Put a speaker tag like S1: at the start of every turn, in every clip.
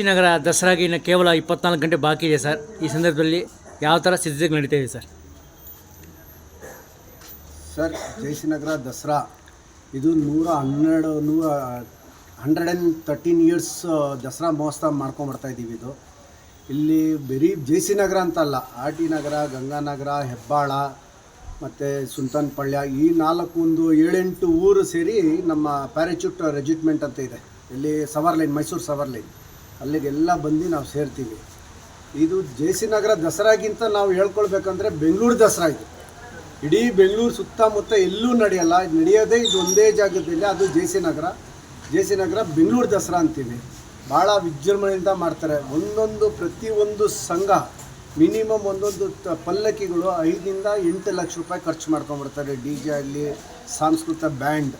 S1: ನಗರ ದಸರಾಗೆ ಇನ್ನು ಕೇವಲ ಇಪ್ಪತ್ನಾಲ್ಕು ಗಂಟೆ ಬಾಕಿ ಇದೆ ಸರ್. ಈ ಸಂದರ್ಭದಲ್ಲಿ ಯಾವ ಥರ ಸಿದ್ಧತೆಗಳು ನಡೀತಾ ಇದೆ ಸರ್?
S2: ಸರ್, ಜಯಸಿನಗರ ದಸರಾ. ಇದು ನೂರ ಹನ್ನೆರಡು, ನೂರ hundred and thirteen years Dasara ಮಹೋತ್ಸವ ಮಾಡ್ಕೊಂಬರ್ತಾ ಇದ್ದೀವಿ ಇದು. ಇಲ್ಲಿ ಬರೀ ಜಯಸಿನಗರ ಅಂತಲ್ಲ ಆರ್ ಟಿ ನಗರ ಗಂಗಾನಗರ ಹೆಬ್ಬಾಳ, ಮತ್ತು ಸುಲ್ತಾನ್ಪಳ್ಯ ಈ ನಾಲ್ಕು ಒಂದು ಏಳೆಂಟು ಊರು ಸೇರಿ ನಮ್ಮ ಪ್ಯಾರಾಚೂಟ್ ರೆಜಿಟ್ಮೆಂಟ್ ಅಂತ ಇದೆ. ಇಲ್ಲಿ sewer line Mysuru sewer line ಅಲ್ಲಿಗೆಲ್ಲ ಬಂದು ನಾವು ಸೇರ್ತೀವಿ. ಇದು ಜಯಸಿನಗರ ದಸರಾಗಿಂತ ನಾವು ಹೇಳ್ಕೊಳ್ಬೇಕಂದ್ರೆ ಬೆಂಗಳೂರು ದಸರಾ ಇದು. ಇಡೀ ಬೆಂಗಳೂರು ಸುತ್ತಮುತ್ತ ಎಲ್ಲೂ ನಡೆಯಲ್ಲ, ನಡೆಯೋದೇ ಇದು ಒಂದೇ ಜಾಗದಲ್ಲಿ, ಅದು J C Nagar J C Nagar Bengaluru Dasara ಅಂತೀವಿ. ಭಾಳ ವಿಜೃಂಭಣೆಯಿಂದ ಮಾಡ್ತಾರೆ. ಒಂದೊಂದು ಪ್ರತಿಯೊಂದು ಸಂಘ ಮಿನಿಮಮ್ ಒಂದೊಂದು ಪಲ್ಲಕ್ಕಿಗಳು ಐದರಿಂದ ಎಂಟು ಲಕ್ಷ ರೂಪಾಯಿ ಖರ್ಚು ಮಾಡ್ಕೊಂಡ್ಬಿಡ್ತಾರೆ. ಡಿ ಜೆ ಆಗಲಿ ಸಾಂಸ್ಕೃತಿಕ ಬ್ಯಾಂಡ್.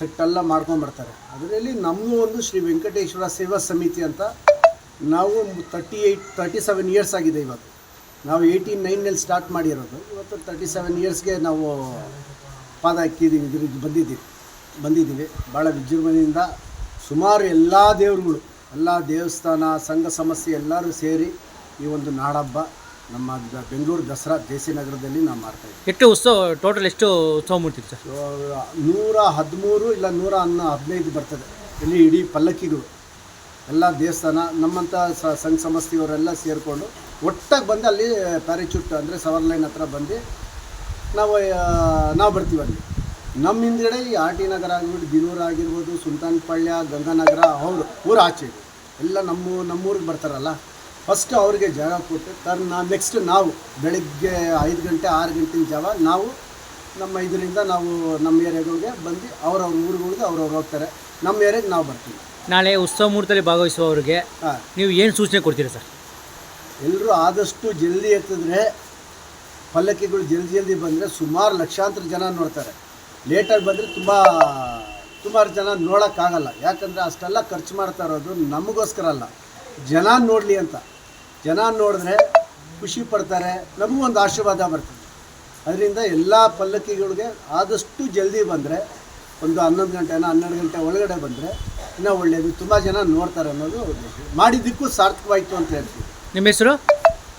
S2: ಸೆಟ್ಟೆಲ್ಲ ಮಾಡ್ಕೊಂಡ್ಬರ್ತಾರೆ ಅದರಲ್ಲಿ ನಮ್ಮದು ಒಂದು ಶ್ರೀ ವೆಂಕಟೇಶ್ವರ ಸೇವಾ ಸಮಿತಿ ಅಂತ ನಾವು thirty eight thirty seven years ಆಗಿದೆ ಇವತ್ತು ನಾವು ಏಯ್ಟಿ ನೈನಲ್ಲಿ ಸ್ಟಾರ್ಟ್ ಮಾಡಿರೋದು. ಇವತ್ತು ತರ್ಟಿ ಸೆವೆನ್ ಇಯರ್ಸ್ಗೆ ನಾವು ಪಾದ ಹಾಕಿದ್ದೀವಿ ಬಂದಿದ್ದೀವಿ ಬಂದಿದ್ದೀವಿ. ಭಾಳ ವಿಜೃಂಭಣೆಯಿಂದ ಸುಮಾರು ಎಲ್ಲ ದೇವರುಗಳು, ಎಲ್ಲ ದೇವಸ್ಥಾನ, ಸಂಘ ಸಮಸ್ಯೆ ಎಲ್ಲರೂ ಸೇರಿ ಈ ಒಂದು ನಾಡಹಬ್ಬ ನಮ್ಮ ದ- ಬೆಂಗಳೂರು ದಸರಾ ಜೆ ಸಿ ನಗರದಲ್ಲಿ ನಾವು ಮಾಡ್ತಾಯಿದ್ದೀವಿ
S1: ಎಷ್ಟು ಉತ್ಸವ ಟೋಟಲ್ ಎಷ್ಟು ಉತ್ಸವ ಮೂಡ್ತಿತ್ತು ಸರ್?
S2: ನೂರ ಹದಿಮೂರು ಇಲ್ಲ ನೂರ ಹನ್ನ ಹದಿನೈದು ಬರ್ತದೆ. ಇಲ್ಲಿ ಇಡೀ ಪಲ್ಲಕ್ಕಿಗಳು ಎಲ್ಲ ದೇವಸ್ಥಾನ ನಮ್ಮಂಥ ಸ ಸಂಘ ಸಂಸ್ಥೆಯವರೆಲ್ಲ ಸೇರಿಕೊಂಡು ಒಟ್ಟಾಗಿ ಬಂದು ಅಲ್ಲಿ ಪ್ಯಾರಾಚೂಟ್ ಅಂದರೆ ಸವರ್ ಲೈನ್ ಹತ್ರ ಬಂದು ನಾವು ಆ, ನಾವು ಬರ್ತೀವಿ ಅಲ್ಲಿ. ನಮ್ಮ ಹಿಂದ್ಗಡೆ ಈ ಆರ್ ಟಿ ನಗರ ಆಗಿರ್ಬೋದು ಬಿನೂರು ಆಗಿರ್ಬೋದು ಸುಲ್ತಾನ್ಪಳ್ಯ ಗಂಗಾನಗರ ಅವರು ಊರ ಆಚೆ. ಎಲ್ಲ ನಮ್ಮ ನಮ್ಮೂರಿಗೆ ಬರ್ತಾರಲ್ಲ. ಫಸ್ಟ್ ಅವ್ರಿಗೆ ಜಾಗ ಕೊಟ್ಟು ತರ್ ನಾ ನೆಕ್ಸ್ಟ್ ನಾವು ಬೆಳಿಗ್ಗೆ ಐದು ಗಂಟೆ ಆರು ಗಂಟಿನ ಜಾವ ನಾವು ನಮ್ಮ ಇದರಿಂದ ನಾವು ನಮ್ಮ ಏರಿಯಾಗಳಿಗೆ ಬಂದು ಅವ್ರವ್ರ ಊರುಗಳಿಗೆ ಅವ್ರವ್ರು ಹೋಗ್ತಾರೆ. ನಮ್ಮ ಏರಿಯಾಗೆ ನಾವು ಬರ್ತೀವಿ.
S1: ನಾಳೆ ಉತ್ಸವ ಮುಹೂರ್ತದಲ್ಲಿ ಭಾಗವಹಿಸುವವರಿಗೆ
S2: ಹಾಂ.
S1: ನೀವು ಏನು ಸೂಚನೆ ಕೊಡ್ತೀರಾ ಸರ್?
S2: ಎಲ್ಲರೂ ಆದಷ್ಟು ಜಲ್ದಿ ಎತ್ತಿದ್ರೆ ಪಲ್ಲಕ್ಕಿಗಳು ಜಲ್ದಿ ಜಲ್ದಿ ಬಂದರೆ ಸುಮಾರು ಲಕ್ಷಾಂತರ ಜನ ನೋಡ್ತಾರೆ. ಲೇಟಾಗಿ ಬಂದರೆ ತುಂಬ ಸುಮಾರು ಜನ ನೋಡೋಕ್ಕಾಗಲ್ಲ. ಯಾಕಂದರೆ ಅಷ್ಟೆಲ್ಲ ಖರ್ಚು ಮಾಡ್ತಾ ಇರೋದು ನಮಗೋಸ್ಕರ ಅಲ್ಲ. ಜನ ನೋಡಲಿ ಅಂತ. ಜನ ನೋಡಿದ್ರೆ ಖುಷಿ ಪಡ್ತಾರೆ ನಮಗೂ ಒಂದು ಆಶೀರ್ವಾದ ಬರ್ತದೆ. ಅದರಿಂದ ಎಲ್ಲ ಪಲ್ಲಕ್ಕಿಗಳಿಗೆ ಆದಷ್ಟು ಜಲ್ದಿ ಬಂದರೆ ಒಂದು ಹನ್ನೊಂದು ಗಂಟೆನ ಹನ್ನೆರಡು ಗಂಟೆ ಒಳಗಡೆ ಬಂದರೆ ಇನ್ನೂ ಒಳ್ಳೆಯದು ತುಂಬ ಜನ ನೋಡ್ತಾರೆ ಅನ್ನೋದು ಮಾಡಿದ್ದಕ್ಕೂ ಸಾರ್ಥಕವಾಯಿತು ಅಂತ ಹೇಳ್ತೀವಿ
S1: ನಿಮ್ಮ ಹೆಸರು?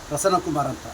S2: ಪ್ರಸನ್ನ ಕುಮಾರ್ ಅಂತ.